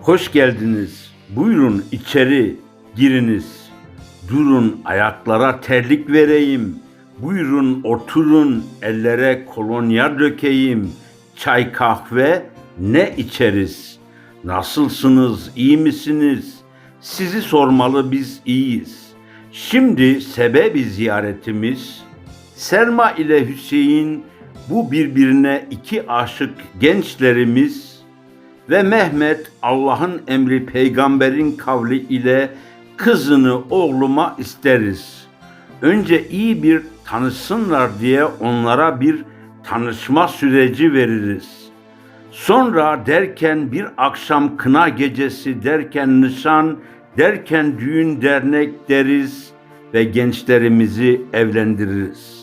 Hoş geldiniz. Buyurun içeri giriniz. Durun ayaklara terlik vereyim. Buyurun oturun ellere kolonya dökeyim. Çay kahve ne içeriz? Nasılsınız? iyi misiniz? Sizi sormalı biz iyiyiz. Şimdi sebebi ziyaretimiz Selma ile Hüseyin bu birbirine iki aşık gençlerimiz ve Mehmet Allah'ın emri peygamberin kavli ile kızını oğluma isteriz. Önce iyi bir tanışsınlar diye onlara bir tanışma süreci veririz. Sonra derken bir akşam kına gecesi derken nişan derken düğün dernek deriz ve gençlerimizi evlendiririz.